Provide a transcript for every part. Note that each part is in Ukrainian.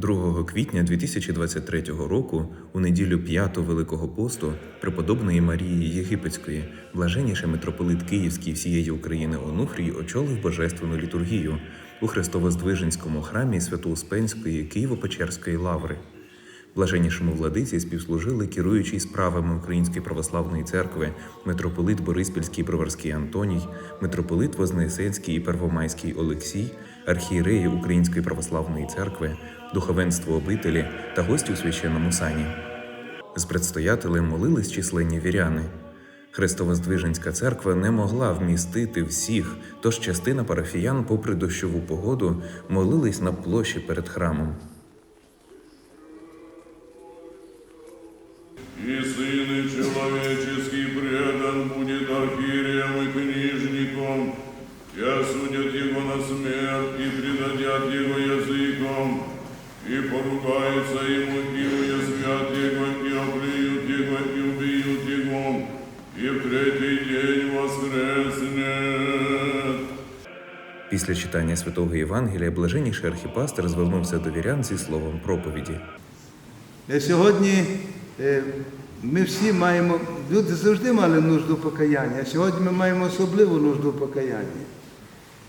2 квітня 2023 року, у неділю п'ятого Великого посту, преподобної Марії Єгипетської, блаженніший митрополит Київський всієї України Онуфрій очолив божественну літургію у Христово-Здвиженському храмі Свято-Успенської Києво-Печерської лаври. Блаженнішому владиці співслужили керуючий справами Української православної церкви митрополит Бориспільський Броварський Антоній, митрополит Вознесенський і Первомайський Олексій, архієреї Української православної церкви, духовенство обителі та гості у священному сані. З предстоятелем молились численні віряни. Христово-Здвиженська церква не могла вмістити всіх, тож частина парафіян, попри дощову погоду, молились на площі перед храмом. И Сын Человеческий предан будет архиереем и книжником, и осудят его на смерть, и предадят его языком, и поругаются ему, и уязвят его, и оплюют его, и убьют его, и в третий день воскреснет. Після читання святого Євангелія блаженніший архіпастер звернувся до вірян зі словом проповіді. Е, Сьогодні ми всі маємо, люди завжди мали нужду покаяння, а сьогодні ми маємо особливу нужду покаяння.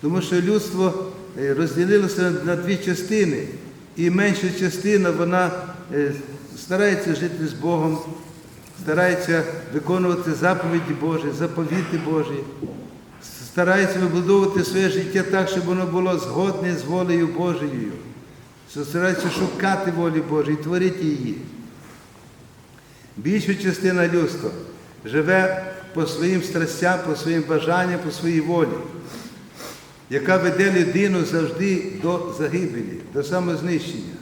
Тому що людство е, розділилося на дві частини, і менша частина вона е, старається жити з Богом, старається виконувати заповіді Божі, заповіти Божі, старається вибудовувати своє життя так, щоб воно було згодне з волею Божою, старається шукати волі Божої, творити її. Більша частина людства живе по своїм страстям, по своїм бажанням, по своїй волі, яка веде людину завжди до загибелі, до самознищення.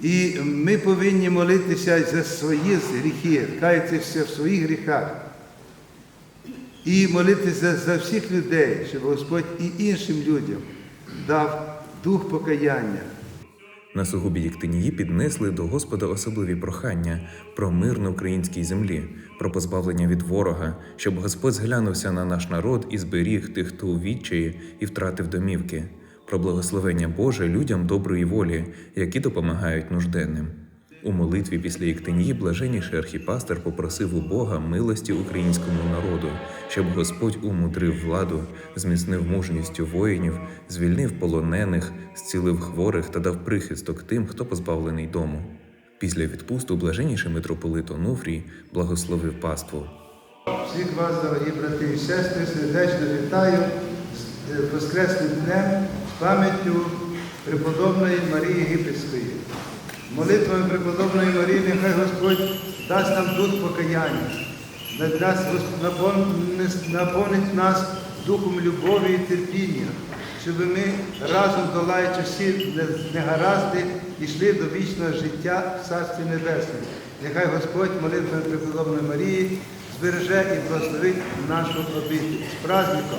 І ми повинні молитися за свої гріхи, каятися в своїх гріхах. І молитися за всіх людей, щоб Господь і іншим людям дав дух покаяння. На сугубі Єктинії піднесли до Господа особливі прохання про мир на українській землі, про позбавлення від ворога, щоб Господь зглянувся на наш народ і зберіг тих, хто у відчаї і втратив домівки, про благословення Боже людям доброї волі, які допомагають нужденним. У молитві після Єктинії блаженніший архіпастер попросив у Бога милості українському народу, щоб Господь умудрив владу, зміцнив мужністю воїнів, звільнив полонених, зцілив хворих та дав прихисток тим, хто позбавлений дому. Після відпусту блаженніший митрополит Онуфрій благословив паству. Всіх вас, дорогі брати і сестри, сердечно вітаю з е, Воскресним днем, з пам'яттю преподобної Марії Єгипетської. Молитвами преподобної Марії, нехай Господь дасть нам дух покаяння, наповнить- нас духом любові і терпіння, щоб ми разом долаючи всі не- негаразди, йшли до вічного життя в Царстві Небесному. Нехай Господь молитвами преподобної Марії збереже і благословить нашу обитель. З праздником!